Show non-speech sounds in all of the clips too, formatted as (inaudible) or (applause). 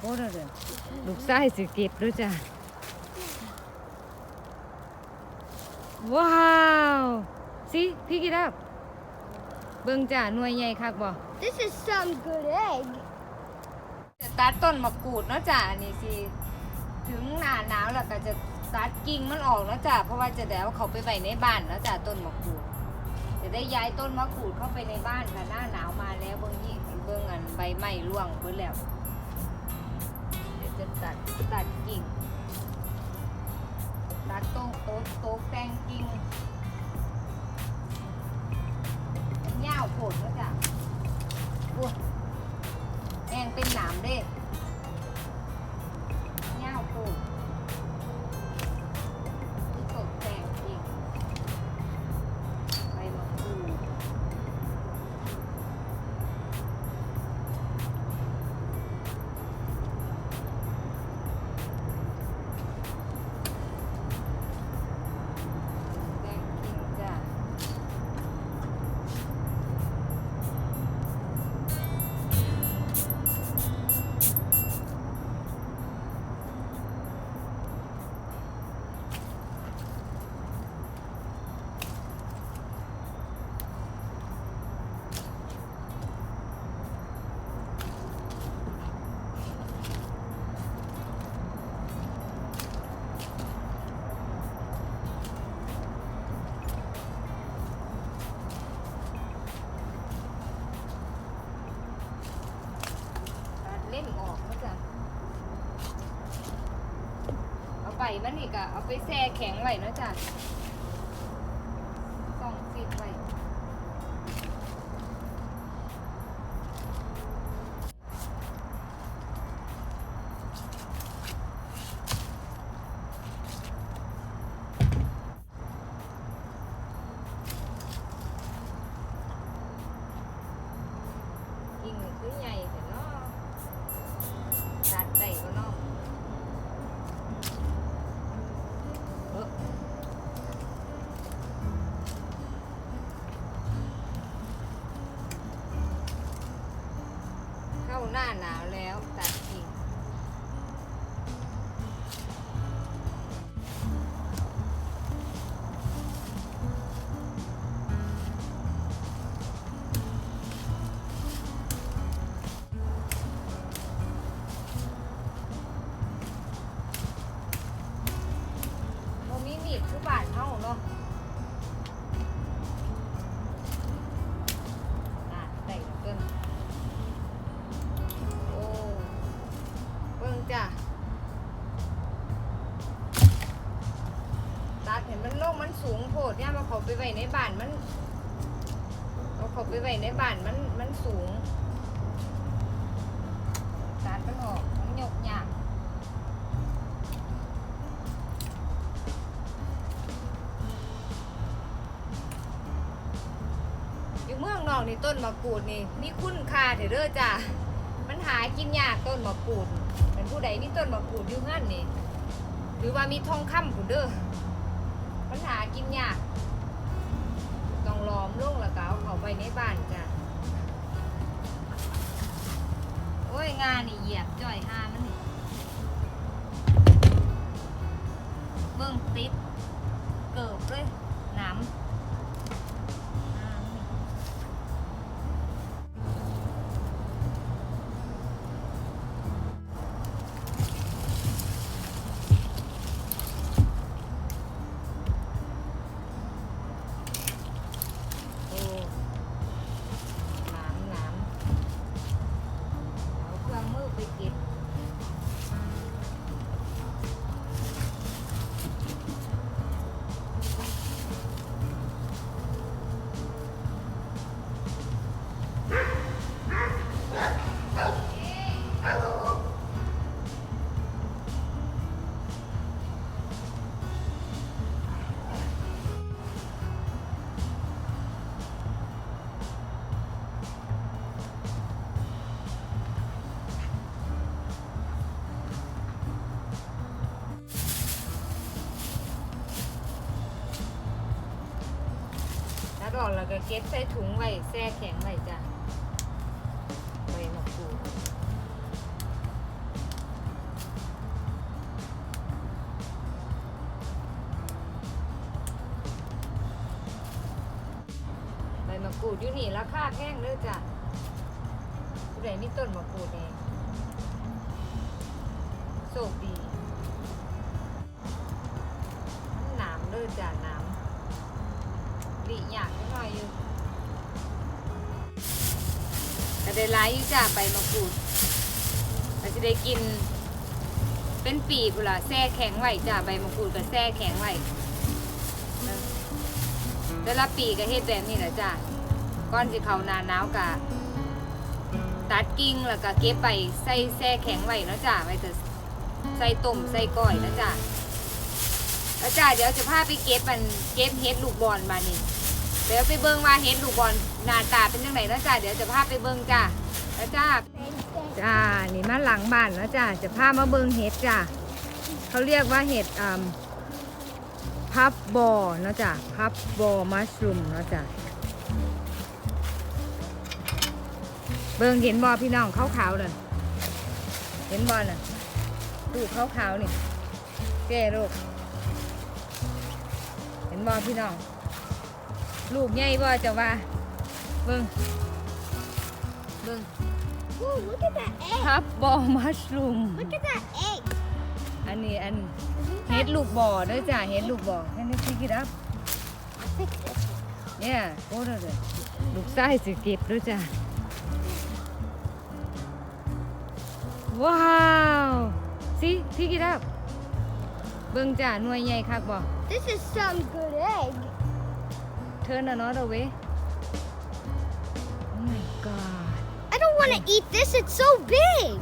โอ้เด้อเด้อลูกไส้สิเก็บด้วยจ้ะ ว้าวสิพี่กินแล้วเบิ่งจ้ะหน่วยใหญ่คักบ่ This is some good egg. จะตัดต้นมะกรูดเนาะจ้ะอันนี่สิถึงหน้าหนาวแล้วก็จะตัดกิ่งมันออกเนาะจ้ะเพราะว่าจะได้เอาเขาไปไว้ในบ้านเนาะจ้ะต้นมะกรูดจะได้ย้ายต้นมะกรูดเข้าไปในบ้านค่ะหน้าหนาวมาแล้วเบิ่งนี่เบิ่งอันใบไม้ร่วงเบิ่แล้วเดี๋ยว จะตัดตัดกิ่ง ตัดตรงโต๊ะโต๊ะแต่งกิ่งมันยาวโผล่เนาะจ้ะอ้วนแองเป็นหนามเด้ มันอีกอะเอาไปแช่แข็งไว้เนาะจ้ะ หน้าหนาวแล้วตัดกิ่ง ไปไว้ในบ้านมันเอาเขาไปไว้ในบ้านมันมันสูงตัดมันออกมันยกยากอยู่เมืองนอกนี่ต้นมะกรูดนี่มีคุณค่าเถอะเด้อจ้ะมันหากินยากต้นมะกรูดเป็นผู้ใดมีต้นมะกรูดอยู่งั้นนี่หรือว่ามีทองคำผู้เด้อมันหากินยาก ล้อมลงแล้วก็เอาเข้าไปในบ้านจ้ะโอ้ยงานนี่เหยียบจ่อยหามันนี่เบิ่งติด อนแล้วก็เก็บใส่ถุงไว้แช่แข็งไว้จ้ะใบมะกรูดใบมะกรูดอยู่นี่ราคาแพงเลยจ้ะผู้ใดมีต้นมะกรูดเองโชคดีน้ำเลยจ้ะน้ำ หลีอยากนิดหน่อยอยู่ก็ได้หลายอยู่จ้ะใบมะกรูดก็จะได้กิน เป็นปีพุนละแช่แข็งไหวจ้ะใบมะกรูดก็แช่แข็งไหวแต่ละปีก็เฮ็ดแบบนี้แหละจ้ะก่อนสิเขาหนาหนาวก็ตัดกิ่งแล้วก็เก็บไปใส่แช่แข็งไว้นะจ้ะไว้จะใส่ต้มใส่ก้อยนะจ้ะแล้วจ้ะเดี๋ยวจะพาไปเก็บมันเก็บเฮ็ดลูกบอลมานี่ ดี๋ยวไปเบิ่งว่าเฮ็ดลูกบอลหน้าตาเป็นจังไดเนะจ้ะเดี๋ยวจะพาไปเบิ่งจ้ะแล้วจ้าจ้านี่มาหลังบ้านแล้วจ้าจะพามาเบิงเห็ดจ้าเขาเรียกว่าเห็ดอ่าพับบอนะจ้าพับบอมัชรูมนะจ้าเบิงเห็นบอพี่น้องขาวๆเลยเห็นบอน่ะลูกขาวๆนี่แก่ลูกเห็นบอพี่น้อง ลูกใหญ่บอจะว่าเบิงเบิง Ooh, look at that egg. พับบอมัชรูม Look at that egg. อันนี้อัน Isn't เฮ็ด that- ลูกบ่อเด้อจ้ะเฮ็ดลูกบ่อแค่นี้พิก it up I'll fix this. เนี่ยโอ้เด้อเด้อลูกไส้สิเก็บเด้อจ้ะว้าวสิพิก it up เบิ่งจ้ะหน่วยใหญ่คักบ่ This is some good egg. turn another way oh my god I don't want to eat this. It's so big.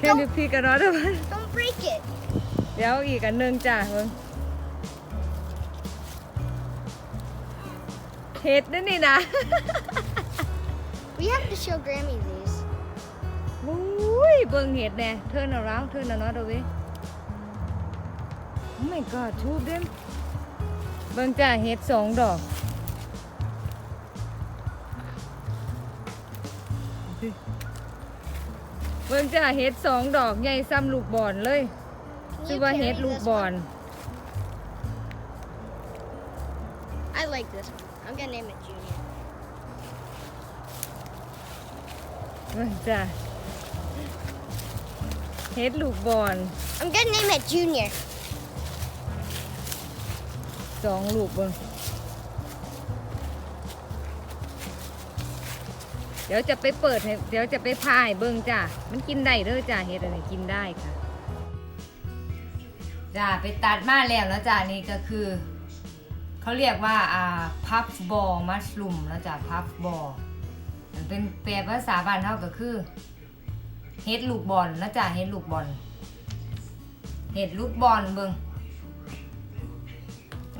can you pick another one (laughs) Don't break it. เดี๋ยวอีกอันหนึงจ้ะเบิ่งเฮ็ดนั่นนี่นะ We have to show Grammy these. อุ้ยเบิ่งเห็ดแน่ turn around turn another way oh my god two of them เบิ่งจ้าเห็ดสองดอกเบิ่งจ้าเห็ดสองดอกใหญ่ซ้ำลูกบอลเลย Can ชื่อ you ว่าเห็ด carry ลูก this บอล one? I like this one. I'm gonna name it Junior. เบิ่งจ้าเห็ดลูกบอล I'm gonna name it Junior. สองลูกเบิ่งเดี๋ยวจะไปเปิดให้เดี๋ยวจะไปพายเบิ่งจ้ามันกินได้เด้อจ้าเห็ดอันนี้กินได้ค่ะจ้าไปตัดมาแล้วแล้วจ้านี่ก็คือ เขาเรียกว่าอ่าพัฟบอลมัชรูมแล้วจ้าพัฟบอลมันเป็นแปลภาษาบ้านเท่าก็คือเห็ดลูกบอลแล้วจ้าเห็ดลูกบอลเห็ดลูกบอลเบิ่ง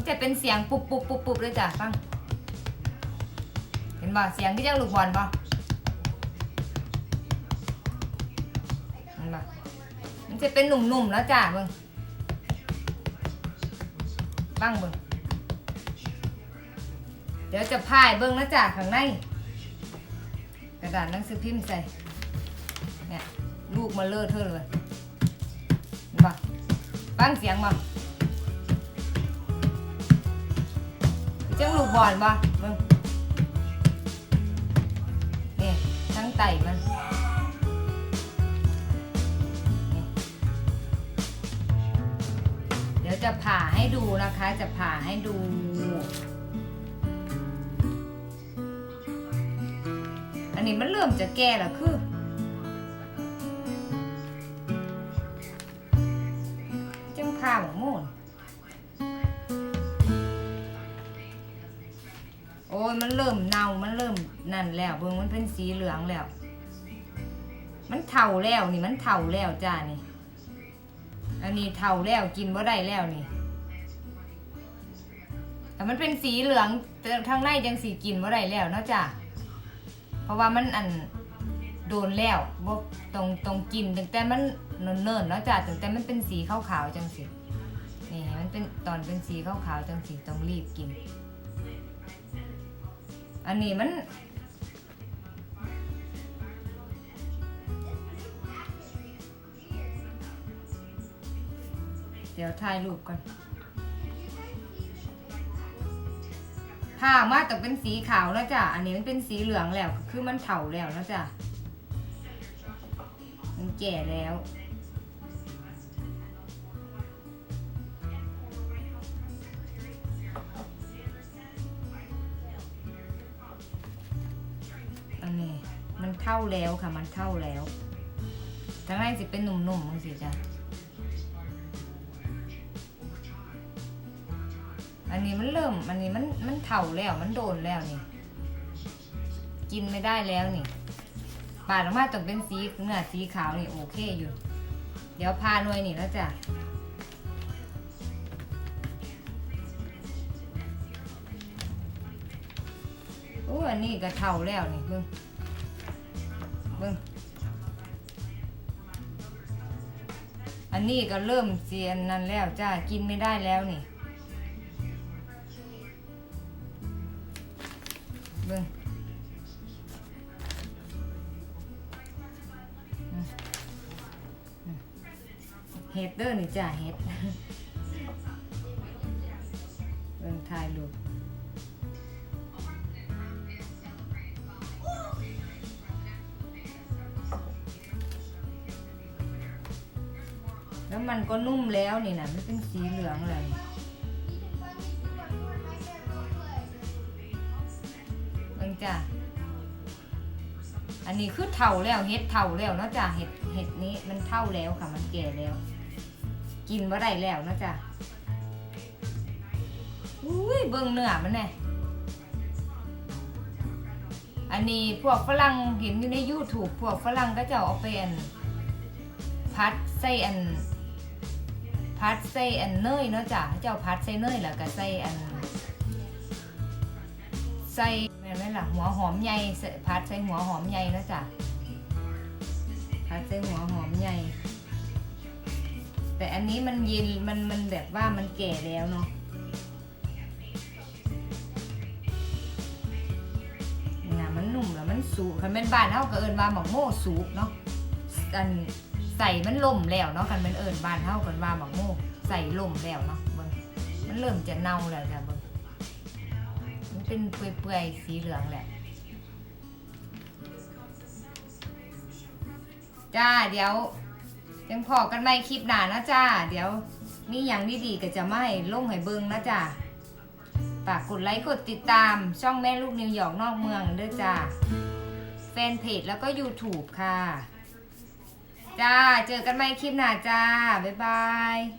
จะเป็นเสียงปุบปุบปุบปุบเลยจ้ะฟัง เห็นบ่เสียงที่จังลูกบอลบ่เห็นบ่มันจะเป็นหนุ่มๆแล้วจ้ะเบิ่งฟังเบิ่งเดี๋ยวจะพายเบิ่งนะจ้ะข้างในกระดาษหนังสือพิมพ์ใส่เนี่ยลูกมาเลอะเทอะเลยเห็นบ่ฟังเสียงบ่ จังลูกบอลบ่มึงนี่ทั้งไตมันเดี๋ยวจะผ่าให้ดูนะคะ จะผ่าให้ดูอันนี้มันเริ่มจะแก่แล้วคือ เริ่มเน่ามันเริ่มนั่นแล้วเบิ่งมันเป็นสีเหลืองแล้ว มันเฒ่าแล้วนี่มันเฒ่าแล้วจ้านี่ อันนี้เฒ่าแล้วกินบ่ได้แล้วนี่แต่มันเป็นสีเหลืองทางในจังสีกินบ่ได้แล้วเนาะจ้าเพราะว่ามันอันโดนแล้วบ่ตรงตรงกินตั้งแต่มันเนิ่นๆเนาะจ้าตั้งแต่มันเป็นสีขาวๆจังสินี่มันเป็นตอนเป็นสีขาวๆจังสิต้องรีบกิน อันนี้มัน เดี๋ยวถ่ายรูปก่อนผ้ามาแต่เป็นสีขาวแล้วจ้ะ อันนี้มันเป็นสีเหลืองแล้ว คือมันเถาแล้วแล้วจ้ะ มันแก่แล้ว เท่าแล้วค่ะ มันเท่าแล้วทั้งในสิเป็นหนุ่มๆมั้งสิจ้ะอันนี้มันเริ่ม อันนี้มันมันเท่าแล้ว มันโดนแล้วนี่ กินไม่ได้แล้วนี่ปาดออกมาต้องเป็นสีเนื้อสีขาวนี่โอเคอยู่ เดี๋ยวพาหน่วยนี่แล้วจ้ะโอ้อันนี้ก็เท่าแล้วนี่เบิ่ง เบิ่งอันนี้ก็เริ่มเสียนนั่นแล้วจ้ากินไม่ได้แล้วนี่ เบิ่งเฮดเด้อนี่จ้าเฮดเบิ่งถ่ายรูป แล้วมันก็นุ่มแล้วนี่นะมันเป็นสีเหลืองเลยเบิ่งจ้ะอันนี้คือเท่าแล้วเห็ดเท่าแล้วเนาะจ้ะเห็ดเห็ดนี้มันเท่าแล้วค่ะมันแก่แล้ว กินบ่ได้แล้วเนาะจ้ะอุ้ยเบิ่งเนื้อมันแน่อันนี้พวกฝรั่งเห็นอยู่ใน YouTube พวกฝรั่งก็จะเอาไปอันพัดใส่อัน พัดใส่อันเนยเนาะจ้ะเจ้าพัดใส่เนยแล้วก็ใส่อันใส่แม่นไหมล่ะหัวหอมใหญ่พัดใส่หัวหอมใหญ่เนาะจ๊ะพัดใส่หัวหอมใหญ่ แต่อันนี้มันเย็นมันมันแบบว่ามันแก่แล้วเนาะนะมันนุ่มแล้วมันสูบคันเป็นบ้านเฮาก็เอิ้นว่าหมอกโม่สูบเนาะอัน ใส่มันล่มแล้วเนาะคันเป็นเอิ้นบานเฮากันว่าหมกโม่ใส่ล่มแล้วเนาะเบิ่งมันเริ่มจะเน่าแล้วจ้ะเบิ่งมันเป็นเปื่อยๆสีเหลืองแหละจ้าเดี๋ยวยังพอกันไม่คลิปหน้านะจ้า เดี๋ยวนี่ย่างดีๆก็จะไม่ลงให้เบิงนะจ้าฝากกดไลค์กดติดตามช่องแม่ลูกนิวยอร์กนอกเมืองด้วยจ้าแฟนเพจแล้วก็ YouTube ค่ะ จ้า เจอกันใหม่คลิปหน้าจ้า บ๊ายบาย